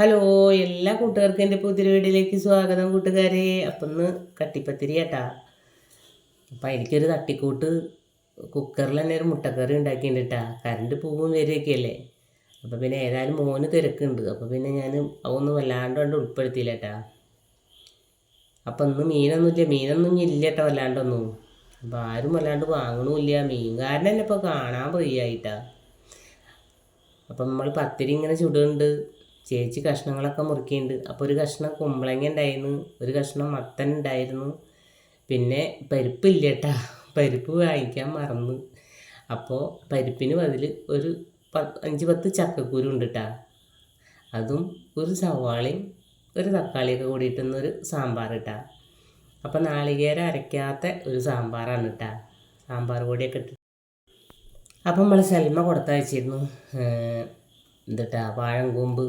Hello എല്ലാ കൂട്ടുകാർക്കും എന്റെ പുതിയ വീഡിയോയിലേക്ക് സ്വാഗതം കൂട്ടുകാരെ. അപ്പം ഇന്ന് കട്ടിപ്പത്തിരി കേട്ടാ. അപ്പം എനിക്കൊരു തട്ടിക്കൂട്ട് കുക്കറിൽ തന്നെ ഒരു മുട്ടക്കറി ഉണ്ടാക്കിയിട്ടുണ്ട് കേട്ടാ. കറണ്ട് പൂവും വരെയൊക്കെയല്ലേ. അപ്പം പിന്നെ ഏതായാലും മോന് തിരക്കുണ്ട്. അപ്പം പിന്നെ ഞാൻ അതൊന്നും വല്ലാണ്ട് കണ്ട് ഉൾപ്പെടുത്തിയില്ല കേട്ടാ. അപ്പം ഇന്ന് മീനൊന്നുമില്ല മീനൊന്നും ഇല്ല കേട്ടോ വല്ലാണ്ടൊന്നും. അപ്പം ആരും വല്ലാണ്ട് വാങ്ങണമില്ല. മീൻകാരൻ തന്നെ ഇപ്പോൾ കാണാൻ പ്രിയായിട്ടാ അപ്പം നമ്മൾ പത്തിരി ഇങ്ങനെ ചുടുന്നുണ്ട്. ചേച്ചി കഷ്ണങ്ങളൊക്കെ മുറുക്കിയിട്ടുണ്ട് അപ്പോൾ ഒരു കഷ്ണം കുമ്പളങ്ങ ഉണ്ടായിരുന്നു ഒരു കഷ്ണം മത്തൻ ഉണ്ടായിരുന്നു പിന്നെ പരിപ്പില്ല കേട്ടാ പരിപ്പ് വാങ്ങിക്കാൻ മറന്നു. അപ്പോൾ പരിപ്പിന് ബതിൽ ഒരു അഞ്ച് പത്ത് ചക്കക്കുരു ഉണ്ട് കേട്ടാ അതും ഒരു സവാളയും ഒരു തക്കാളിയൊക്കെ കൂടിയിട്ടൊന്നൊരു സാമ്പാർ ഇട്ടാ അപ്പോൾ നാളികേരം അരയ്ക്കാത്ത ഒരു സാമ്പാറാണ് കേട്ടാ സാമ്പാർ പൊടിയൊക്കെ ഇട്ട് അപ്പം നമ്മൾ സെൽമ കൊടുത്തയച്ചിരുന്നു എന്തിട്ടാ വാഴങ്കൂമ്പ്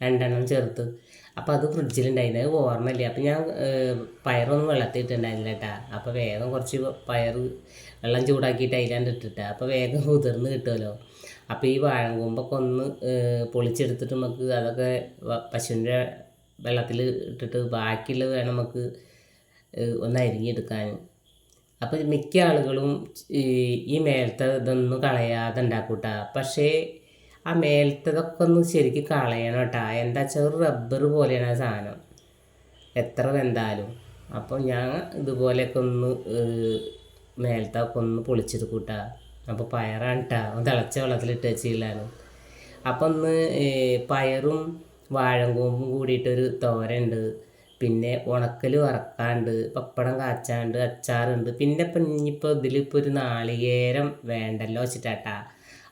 രണ്ടെണ്ണം ചേർത്ത്. അപ്പോൾ അത് ഫ്രിഡ്ജിലുണ്ടായിരുന്നു അത് ഓർമ്മയില്ല. അപ്പം ഞാൻ പയറൊന്നും വെള്ളത്തിട്ടുണ്ടായിരുന്നില്ല കേട്ടാ അപ്പോൾ വേഗം കുറച്ച് പയർ വെള്ളം ചൂടാക്കിയിട്ട് അതിലാണ്ട് ഇട്ടിട്ടാ. അപ്പോൾ വേഗം കുതിർന്ന് കിട്ടുമല്ലോ അപ്പോൾ ഈ വാഴങ്കൂമ്പൊക്കെ ഒന്ന് പൊളിച്ചെടുത്തിട്ട് നമുക്ക് അതൊക്കെ പശുവിന്റെ വെള്ളത്തിൽ ഇട്ടിട്ട് ബാക്കിയുള്ളത് വേണം നമുക്ക് ഒന്ന് അരിഞ്ഞെടുക്കാൻ. അപ്പോൾ മിക്ക ആളുകളും ഈ മേലത്തെ ഇതൊന്നും കളയാതെ ഉണ്ടാക്കൂട്ടാ. പക്ഷേ ആ മേലത്തതൊക്കെ ഒന്ന് ശരിക്കും കളയണം കേട്ടാ എന്താ ചെറു റബ്ബർ പോലെയാണ് ആ സാധനം. എത്ര വെന്താലും. അപ്പോൾ ഞാൻ ഇതുപോലെയൊക്കെ ഒന്ന് മേലത്തൊക്കെ ഒന്ന് പൊളിച്ചെടുക്കൂട്ടാ അപ്പോൾ പയറാണ് കേട്ടാ തിളച്ച വെള്ളത്തിലിട്ട് വെച്ചില്ലാണ് അപ്പം ഒന്ന് പയറും വാഴങ്കൂമ്പും കൂടിയിട്ടൊരു തോരയുണ്ട് പിന്നെ ഉണക്കൽ വറക്കാണ്ട് പപ്പടം കാച്ചാണ്ട് അച്ചാറുണ്ട്. പിന്നെ ഇപ്പം ഇനിയിപ്പോൾ ഇതിലിപ്പോൾ ഒരു നാളികേരം വേണ്ടല്ലോ വെച്ചിട്ടാട്ടാ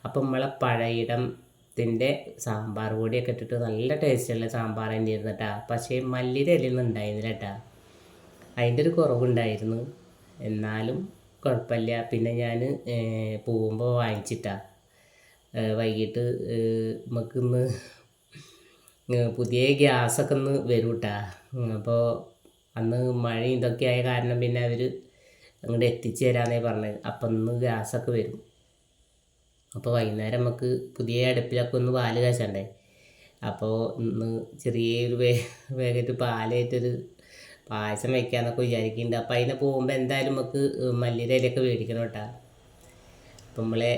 അപ്പം നമ്മളെ പഴയിടത്തിന്റെ സാമ്പാർ പൊടിയൊക്കെ ഇട്ടിട്ട് നല്ല ടേസ്റ്റുള്ള സാമ്പാർ തന്നെ കേട്ടോ പക്ഷേ മല്ലിയുടെ ഇലയൊന്നും ഉണ്ടായിരുന്നില്ല കേട്ടാ അതിന്റെ ഒരു കുറവുണ്ടായിരുന്നു. എന്നാലും കുഴപ്പമില്ല. പിന്നെ ഞാൻ പോകുമ്പോൾ വാങ്ങിച്ചിട്ടാ. വൈകിട്ട് നമുക്ക് നമുക്കിന്ന് പുതിയ ഗ്യാസൊക്കെ ഒന്ന് വരും കേട്ടാ അപ്പോൾ അന്ന് മഴ ഇതൊക്കെ ആയ കാരണം പിന്നെ അവർ അങ്ങോട്ട് എത്തിച്ചു തരാമെന്നേ പറഞ്ഞത്. അപ്പം ഇന്ന് ഗ്യാസൊക്കെ വരും. അപ്പോൾ വൈകുന്നേരം നമുക്ക് പുതിയ അടുപ്പിലൊക്കെ ഒന്ന് പാൽ കാച്ചണ്ടേ. അപ്പോൾ ഇന്ന് ചെറിയൊരു വേ വേഗത്ത് പാലായിട്ടൊരു പായസം വെക്കാന്നൊക്കെ വിചാരിക്കുന്നുണ്ട് അപ്പോൾ അതിനെ പോകുമ്പോൾ എന്തായാലും നമുക്ക് മല്ലിയുടെ ഇലയൊക്കെ മേടിക്കണം കേട്ടാ. അപ്പം നമ്മളെ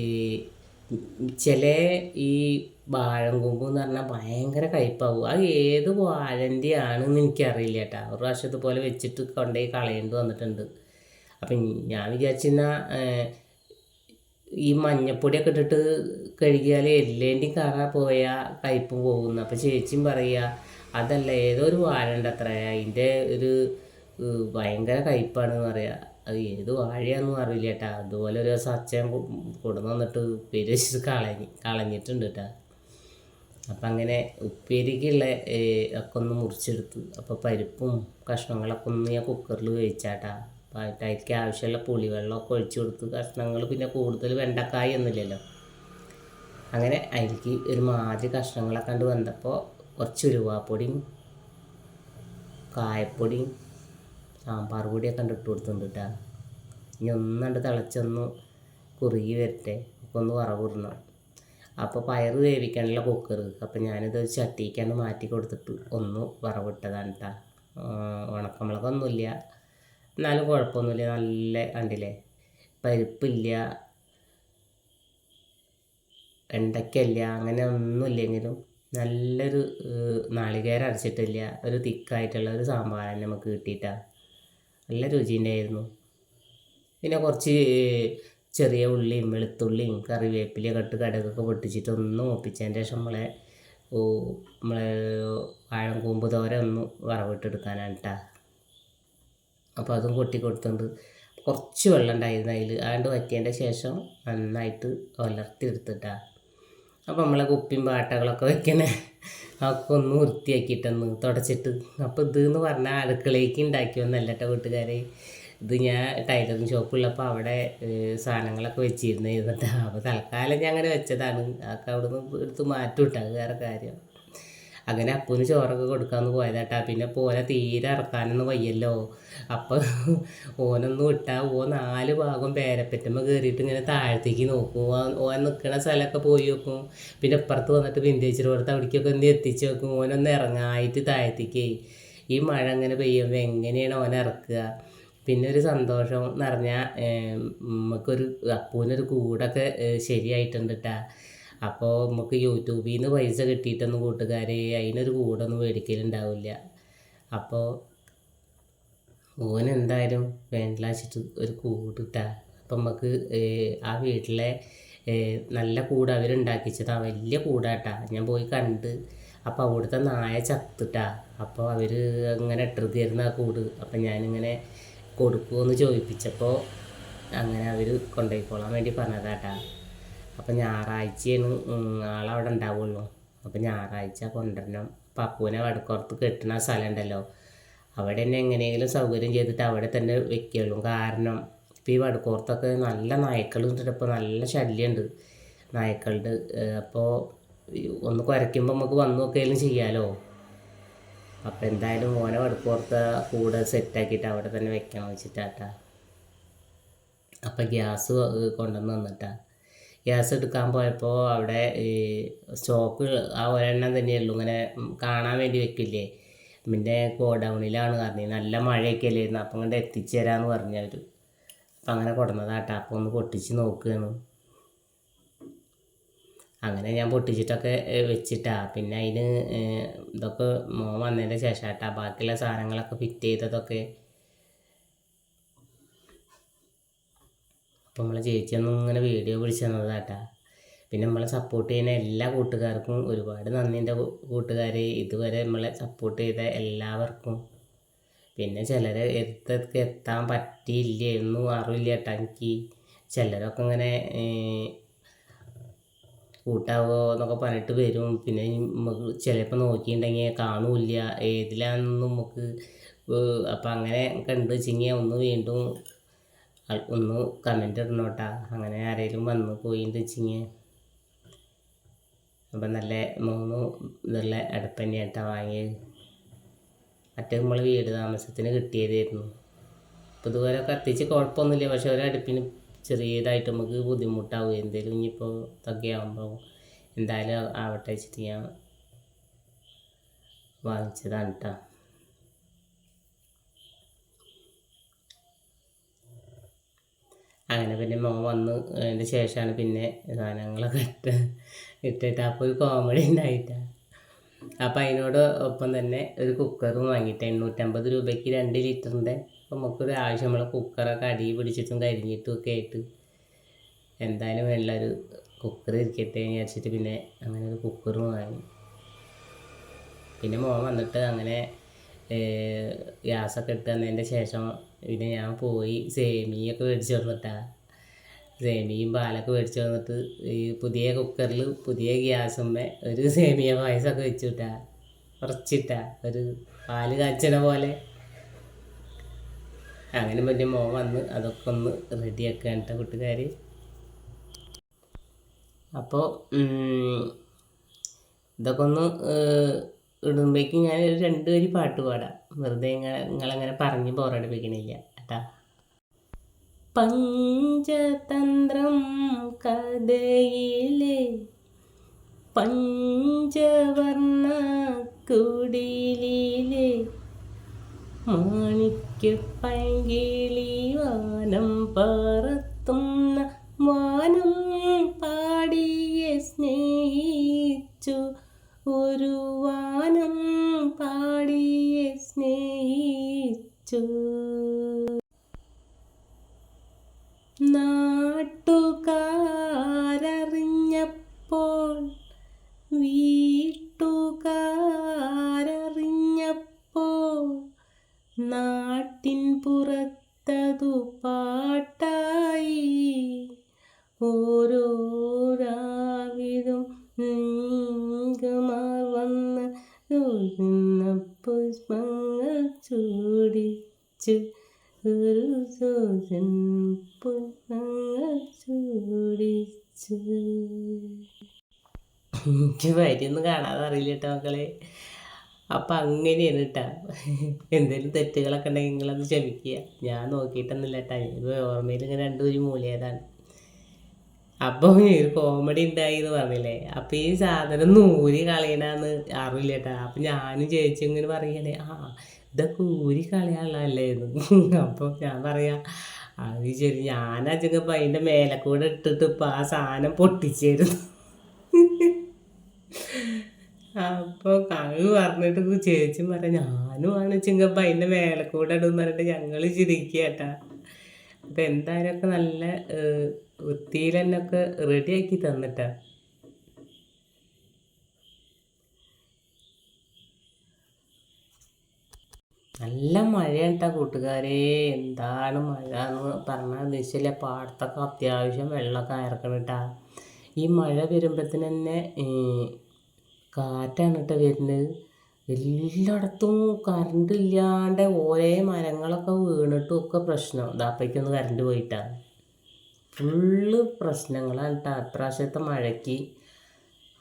ഈ ചില ഈ വാഴങ്കൂമ്പ് എന്ന് പറഞ്ഞാൽ ഭയങ്കര കയ്പാവും. അത് ഏത് വാഴന്റെ ആണെന്ന് എനിക്കറിയില്ല കേട്ടോ. ഒരു പ്രാവശ്യം ഇതുപോലെ വെച്ചിട്ട് കൊണ്ടുപോയി കളയേണ്ടി വന്നിട്ടുണ്ട്. അപ്പം ഞാൻ വിചാരിച്ചിരുന്ന ഈ മഞ്ഞപ്പൊടിയൊക്കെ ഇട്ടിട്ട് കഴുകിയാൽ എല്ലേന്റെയും കറ പോയാൽ കയ്പ് പോകുന്നു. അപ്പം ചേച്ചിയും പറയുക അതല്ല ഏതോ ഒരു വാഴ ഉണ്ട് അത്ര. അതിന്റെ ഒരു ഭയങ്കര കയ്പാണെന്ന് പറയുക അത് ഏത് വാഴയാണെന്നും അറിയില്ല കേട്ടാ. അതുപോലെ ഒരു ദിവസം അച്ഛൻ കൊ- കൊടുന്ന് വന്നിട്ട് ഉപ്പേരി വെച്ചിട്ട് കളഞ്ഞ് കളഞ്ഞിട്ടുണ്ട് കേട്ടാ. അപ്പം അങ്ങനെ ഉപ്പേരിക്കുള്ള ഒക്കെ ഒന്ന് മുറിച്ചെടുത്ത് അപ്പോൾ പരിപ്പും കഷ്ണങ്ങളൊക്കെ ഒന്ന് ഞാൻ കുക്കറിൽ വേവിച്ചാട്ടാ. അതിലേക്ക് ആവശ്യമുള്ള പുളിവെള്ളമൊക്കെ ഒഴിച്ചു കൊടുത്ത് കഷ്ണങ്ങൾ പിന്നെ കൂടുതൽ വെണ്ടക്കായ ഒന്നുമില്ലല്ലോ. അങ്ങനെ അതിലേക്ക് ഒരു മാതിരി കഷ്ണങ്ങളൊക്കെ കണ്ട് വന്നപ്പോൾ കുറച്ച് ഉരുവാപ്പൊടിയും കായപ്പൊടിയും സാമ്പാർ പൊടിയൊക്കെ കണ്ട് ഇട്ട് കൊടുത്തിട്ടുണ്ട് കേട്ടോ ഇനി ഒന്നണ്ട് തിളച്ചൊന്ന് കുറുകി വരട്ടെ അപ്പോൾ ഒന്ന് വറവിടണം അപ്പോൾ പയറ് വേവിക്കാനുള്ള കുക്കർ അപ്പോൾ ഞാനിത് ഒരു ചട്ടിക്കാണ്ട് മാറ്റി കൊടുത്തിട്ട് ഒന്ന് വറവിട്ടതാണ് കേട്ടോ ഉണക്കമുളകൊന്നുമില്ല. എന്നാലും കുഴപ്പമൊന്നുമില്ല. നല്ല കണ്ടില്ലേ? പരിപ്പില്ല. വെണ്ടയ്ക്കല്ല അങ്ങനെ ഒന്നുമില്ലെങ്കിലും നല്ലൊരു നാളികേരം അരച്ചിട്ടില്ല. ഒരു തിക്കായിട്ടുള്ള ഒരു സാമ്പാർ തന്നെ നമുക്ക് കിട്ടിയിട്ടാണ് നല്ല രുചിയുണ്ടായിരുന്നു. പിന്നെ കുറച്ച് ചെറിയ ഉള്ളിയും വെളുത്തുള്ളിയും കറിവേപ്പിലയൊക്കെ ഇട്ട് കടകൊക്കെ പൊട്ടിച്ചിട്ട് ഒന്ന് ഒപ്പിച്ചതിന്റെ ശേഷം നമ്മളെ നമ്മളെ വാഴങ്കൂമ്പ് തോര ഒന്ന് വറവിട്ടെടുക്കാനാണ് കേട്ടാ അപ്പോൾ അതും കൊട്ടി കൊടുത്തുണ്ട് കുറച്ച് വെള്ളം ഉണ്ടായിരുന്നു അതിൽ. അതുകൊണ്ട് വറ്റിയതിന്റെ ശേഷം നന്നായിട്ട് വളർത്തി എടുത്തിട്ടാ അപ്പോൾ നമ്മളെ കുപ്പിയും പാട്ടകളൊക്കെ വെക്കണേ അതൊക്കെ ഒന്ന് വൃത്തിയാക്കിയിട്ടൊന്ന് തുടച്ചിട്ട്. അപ്പോൾ ഇത് എന്ന് പറഞ്ഞാൽ അടുക്കളയ്ക്ക് ഉണ്ടാക്കിയൊന്നല്ല കേട്ടോ കൂട്ടുകാരെ ഇത് ഞാൻ ടൈലറിങ് ഷോപ്പുള്ളപ്പോൾ അവിടെ സാധനങ്ങളൊക്കെ വെച്ചിരുന്നു ഇരുന്നിട്ട് അപ്പോൾ തൽക്കാലം ഞാൻ അങ്ങനെ വെച്ചതാണ്. അതൊക്കെ അവിടെ നിന്ന് എടുത്ത് മാറ്റി വിട്ടത് വേറെ കാര്യം. അങ്ങനെ അപ്പൂന് ചോറൊക്കെ കൊടുക്കാമെന്ന് പോയതാട്ടാ. പിന്നെ പോലെ തീരെ ഇറക്കാനൊന്നും വയ്യല്ലോ. അപ്പം ഓനൊന്നും വിട്ടാൽ ഓ നാല് ഭാഗം പേരപ്പറ്റമ്മ കയറിയിട്ട് ഇങ്ങനെ താഴത്തേക്ക് നോക്കും. ഓൻ- നിൽക്കുന്ന സ്ഥലമൊക്കെ പോയി വെക്കും പിന്നെ ഇപ്പുറത്ത് വന്നിട്ട് വിന്തേച്ചിട്ട് പുറത്ത് അവിടേക്കൊക്കെ ഒന്ന് എത്തിച്ച് വെക്കും ഓനൊന്ന് ഇറങ്ങായിട്ട് താഴത്തേക്ക്. ഈ മഴ അങ്ങനെ പെയ്യുമ്പോൾ എങ്ങനെയാണ് ഓൻ ഇറക്കുക? പിന്നെ ഒരു സന്തോഷം എന്ന് പറഞ്ഞാൽ നമുക്കൊരു അപ്പൂനൊരു കൂടൊക്കെ ശരിയായിട്ടുണ്ട് കേട്ടാ അപ്പോൾ നമുക്ക് യൂട്യൂബിൽ നിന്ന് പൈസ കിട്ടിയിട്ടൊന്നും കൂട്ടുകാരെ അതിനൊരു കൂടൊന്നും മേടിക്കലുണ്ടാവില്ല. അപ്പോൾ ഓൻ എന്തായാലും വേണ്ടലാച്ചിട്ട് ഒരു കൂട് ഇട്ടാ അപ്പം നമുക്ക് ആ വീട്ടിലെ നല്ല കൂട് അവരുണ്ടാക്കിച്ചതാ. വലിയ കൂടാട്ടാ. ഞാൻ പോയി കണ്ട് അപ്പോൾ അവിടുത്തെ നായ ചത്തിട്ടാ. അപ്പോൾ അവർ അങ്ങനെ ഇട്ടിരുന്ന ആ കൂട്. അപ്പം ഞാനിങ്ങനെ കൊടുക്കുമെന്ന് ചോദിപ്പിച്ചപ്പോൾ അങ്ങനെ അവർ കൊണ്ടുപോയിക്കോളാൻ വേണ്ടി പറഞ്ഞതാട്ടാ. അപ്പം ഞായറാഴ്ചയാണ് ആളവിടെ ഉണ്ടാവുള്ളൂ. അപ്പം ഞായറാഴ്ച കൊണ്ടുവരണം. പപ്പുവിനെ വടക്കുറത്ത് കെട്ടുന്ന സ്ഥലം ഉണ്ടല്ലോ അവിടെ തന്നെ എങ്ങനെയെങ്കിലും സൗകര്യം ചെയ്തിട്ട് അവിടെ തന്നെ വെക്കുള്ളൂ കാരണം ഇപ്പോൾ ഈ വടക്കോർത്തൊക്കെ നല്ല നായ്ക്കളുണ്ട് ഇപ്പോൾ നല്ല ശല്യമുണ്ട്. നായ്ക്കളുടെ അപ്പോൾ ഒന്ന് കുരയ്ക്കുമ്പോൾ നമുക്ക് വന്നു നോക്കിയാലും ചെയ്യാമല്ലോ അപ്പം എന്തായാലും ഓനെ വടക്കോർത്ത കൂടെ സെറ്റാക്കിയിട്ട് അവിടെ തന്നെ വെക്കണം വെച്ചിട്ടാട്ടാ. അപ്പം ഗ്യാസ് കൊണ്ടുവന്ന് തന്നിട്ടാ. ഗ്യാസ് എടുക്കാൻ പോയപ്പോൾ അവിടെ ഈ സ്റ്റോക്ക് ആ ഒരെണ്ണം തന്നെയുള്ളൂ. ഇങ്ങനെ കാണാൻ വേണ്ടി വെക്കില്ലേ? പിന്നെ ഗോഡൗണിലാണ് പറഞ്ഞത്. നല്ല മഴയൊക്കെ അല്ലായിരുന്നു അപ്പം ഇങ്ങോട്ട് എത്തിച്ചു തരാമെന്ന് പറഞ്ഞു അവർ അപ്പം അങ്ങനെ കൊടുന്നതാട്ടാ അപ്പോൾ ഒന്ന് പൊട്ടിച്ച് നോക്കുകയാണ് അങ്ങനെ ഞാൻ പൊട്ടിച്ചിട്ടൊക്കെ വെച്ചിട്ടാ. പിന്നെ അതിന് ഇതൊക്കെ മോൻ വന്നതിന്റെ ശേഷമാട്ടാ ബാക്കിയുള്ള സാധനങ്ങളൊക്കെ ഫിറ്റ് ചെയ്തതൊക്കെ അപ്പോൾ നമ്മളെ ചേച്ചിയൊന്നും ഇങ്ങനെ വീഡിയോ പിടിച്ച് തന്നതാട്ടാ. പിന്നെ നമ്മളെ സപ്പോർട്ട് ചെയ്യുന്ന എല്ലാ കൂട്ടുകാർക്കും ഒരുപാട് നന്ദി എന്റെ കൂട്ടുകാരെ. ഇതുവരെ നമ്മളെ സപ്പോർട്ട് ചെയ്ത എല്ലാവർക്കും. പിന്നെ ചിലരെ എടുത്തൊക്കെ എത്താൻ പറ്റിയില്ലായിരുന്നു അറിയില്ല കേട്ടോ എനിക്ക്. ചിലരൊക്കെ ഇങ്ങനെ കൂട്ടാവോ എന്നൊക്കെ പറഞ്ഞിട്ട് വരും. പിന്നെ നമുക്ക് ചിലപ്പോൾ നോക്കിയിട്ടുണ്ടെങ്കിൽ കാണൂല്ല. ഏതിലാണെന്നും നമുക്ക് അപ്പം അങ്ങനെ കണ്ടു വെച്ചെങ്കിൽ ഒന്ന് വീണ്ടും ഒന്ന് കമന്റ് ഇടണോട്ടാ. അങ്ങനെ ആരെങ്കിലും വന്ന് പോയി വെച്ചെങ്കിൽ അപ്പം നല്ല മൂന്ന് ഇതുള്ള അടുപ്പ് തന്നെയാട്ടാ വാങ്ങിയത്. മറ്റേ നമ്മൾ വീട് താമസത്തിന് കിട്ടിയതായിരുന്നു. അപ്പോൾ ഇതുപോലെ കത്തിച്ച് കുഴപ്പമൊന്നുമില്ല പക്ഷെ ഒരു അടുപ്പിന് ചെറിയതായിട്ട് നമുക്ക് ബുദ്ധിമുട്ടാവും. എന്തെങ്കിലും ഇനിയിപ്പോൾ ഇതൊക്കെ ആകുമ്പോൾ എന്തായാലും ആവട്ടെ വെച്ചിട്ട് ഞാൻ വാങ്ങിച്ചതാണ് കേട്ടോ അങ്ങനെ പിന്നെ മോൻ വന്ന് അതിന്റെ ശേഷമാണ് പിന്നെ സാധനങ്ങളൊക്കെ ഇട്ട് ഇട്ടിട്ട് അപ്പോൾ ഒരു കോമഡി ഉണ്ടായിട്ടാണ് അപ്പം അതിനോട് ഒപ്പം തന്നെ ഒരു കുക്കറും വാങ്ങിയിട്ട് എണ്ണൂറ്റമ്പത് രൂപയ്ക്ക് രണ്ട് ലിറ്ററിന്റെ നമുക്കൊരു ആവശ്യമുള്ള കുക്കറൊക്കെ അടി പിടിച്ചിട്ടും കരിഞ്ഞിട്ടും ഒക്കെ ആയിട്ട് എന്തായാലും നല്ലൊരു കുക്കർ ഇരിക്കട്ടെ എന്ന് വിചാരിച്ചിട്ട് പിന്നെ അങ്ങനെ ഒരു കുക്കറും വാങ്ങി. പിന്നെ മോൻ വന്നിട്ട് അങ്ങനെ ഗ്യാസൊക്കെ എടുത്ത് തന്നതിന്റെ ശേഷം പിന്നെ ഞാൻ പോയി സേമിയൊക്കെ മേടിച്ച് വന്നിട്ടാണ് സേമിയും പാലൊക്കെ മേടിച്ച് വന്നിട്ട് ഈ പുതിയ കുക്കറിൽ പുതിയ ഗ്യാസുമ്മേ ഒരു സേമിയ പായസമൊക്കെ വെച്ചുവിട്ടാ കുറച്ചിട്ടാ ഒരു പാൽ കാച്ചണ പോലെ. അങ്ങനെ പിന്നെ മോൻ വന്ന് അതൊക്കെ ഒന്ന് റെഡിയാക്കുക കേട്ടോ കൂട്ടുകാർ അപ്പോൾ ഇതൊക്കെ ഒന്ന് ഇടുമ്പോഴേക്കും ഞാൻ ഒരു രണ്ട് വരി പാട്ട് പാടാം. വെറുതെ നിങ്ങളങ്ങനെ പറഞ്ഞ് ബോറടിപ്പിക്കണില്ല. കേട്ടാ. പഞ്ചതന്ത്രം കഥയിലെ പഞ്ചവർണ കുടിലിലെ മാണിക്യപ്പൈകിളി വാനം പറത്തുന്ന വാനം പാടിയെ സ്നേഹിച്ചു ഒരു സ്നേഹിച്ചു എനിക്ക് വരിയൊന്നും കാണാതെ അറിയില്ല കേട്ടോ മക്കളെ. അപ്പം അങ്ങനെയാണ് കേട്ടോ എന്തെങ്കിലും തെറ്റുകളൊക്കെ ഉണ്ടെങ്കിൽ നിങ്ങളത് ക്ഷമിക്കുക. ഞാൻ നോക്കിയിട്ടൊന്നുമില്ല കേട്ടാ ഓർമ്മയിൽ ഇങ്ങനെ രണ്ടും ഒരു മൂലയതാണ് അപ്പം ഒരു കോമഡി ഉണ്ടായി എന്ന് പറഞ്ഞില്ലേ? അപ്പം ഈ സാധനം നൂരി കളയണമെന്ന് അറിയില്ല കേട്ടാ അപ്പം ഞാനും ചേച്ചി ഇങ്ങനെ പറയണേ ആ ഇതൊക്കെ ഊരി കളയാനുള്ളതല്ലേ അപ്പോൾ ഞാൻ പറയാ അത് ശരി. ഞാനാ ചെങ്ങപ്പം അതിന്റെ മേലെ കൂടെ ഇട്ടിട്ട് ഇപ്പം ആ സാധനം പൊട്ടിച്ചേരുന്നു. അപ്പോൾ കഴു പറഞ്ഞിട്ട് ചേച്ചി പറയാം ഞാനും ആണ് ചിങ്കപ്പ അതിന്റെ മേലെ കൂടെ ഇടും പറഞ്ഞിട്ട് ഞങ്ങൾ ചിരിക്കുക കേട്ടാ അപ്പം എന്തായാലും ഒക്കെ നല്ല വൃത്തിയിൽ തന്നെ ഒക്കെ റെഡിയാക്കി തന്നിട്ടാ. നല്ല മഴയാണ് കേട്ടോ കൂട്ടുകാരെ. എന്താണ് മഴ എന്ന് പറഞ്ഞാൽ നിശ്ചയില്ല. പാടത്തൊക്കെ അത്യാവശ്യം വെള്ളമൊക്കെ ഇറക്കണം കേട്ടാ ഈ മഴ വരുമ്പോഴത്തേന് തന്നെ കാറ്റാണ് കേട്ടോ വരുന്നത്. എല്ലായിടത്തും കറണ്ട് ഇല്ലാണ്ട് ഓരോ മരങ്ങളൊക്കെ വീണിട്ടും ഒക്കെ പ്രശ്നം. ദാപ്പയ്ക്കൊന്ന് കറണ്ട് പോയിട്ടാണ് ഫുള്ള് പ്രശ്നങ്ങളാണ് കേട്ടോ ഇപ്രാവശ്യത്തെ മഴയ്ക്ക്.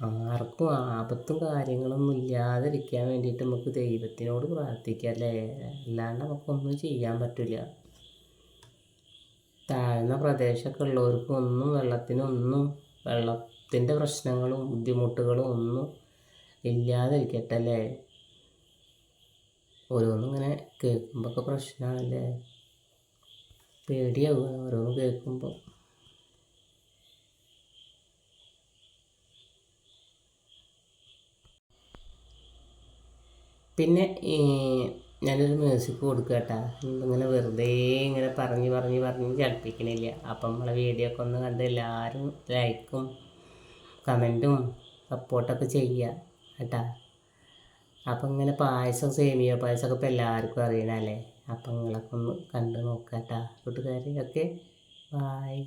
ആർക്കും ആപത്തും കാര്യങ്ങളൊന്നും ഇല്ലാതിരിക്കാൻ വേണ്ടിയിട്ട് നമുക്ക് ദൈവത്തിനോട് പ്രാർത്ഥിക്കാം അല്ലേ? അല്ലാണ്ട് നമുക്കൊന്നും ചെയ്യാൻ പറ്റില്ല താഴ്ന്ന പ്രദേശമൊക്കെ ഉള്ളവർക്കും ഒന്നും വെള്ളത്തിനൊന്നും വെള്ളത്തിന്റെ പ്രശ്നങ്ങളും ബുദ്ധിമുട്ടുകളും ഒന്നും ഇല്ലാതിരിക്കട്ടെ അല്ലേ? ഓരോന്നും ഇങ്ങനെ കേൾക്കുമ്പോഴൊക്കെ പ്രശ്നമാണല്ലേ പേടിയാവുക ഓരോന്ന് കേൾക്കുമ്പോൾ പിന്നെ ഈ ഞാനൊരു മ്യൂസിക് കൊടുക്കുക കേട്ടാ ഇങ്ങനെ വെറുതെ ഇങ്ങനെ പറഞ്ഞ് പറഞ്ഞ് പറഞ്ഞ് ചലിപ്പിക്കണില്ല. അപ്പം നമ്മളെ വീഡിയോ ഒക്കെ ഒന്ന് കണ്ട് എല്ലാവരും ലൈക്കും കമന്റും സപ്പോർട്ടൊക്കെ ചെയ്യുക കേട്ടാ. അപ്പം ഇങ്ങനെ പായസം സേമിയ പായസമൊക്കെ ഇപ്പം എല്ലാവർക്കും അറിയണല്ലേ അപ്പം നിങ്ങളൊക്കെ ഒന്ന് കണ്ട് നോക്കാം കേട്ടാ കൂട്ടുകാർ ഓക്കെ ബായ്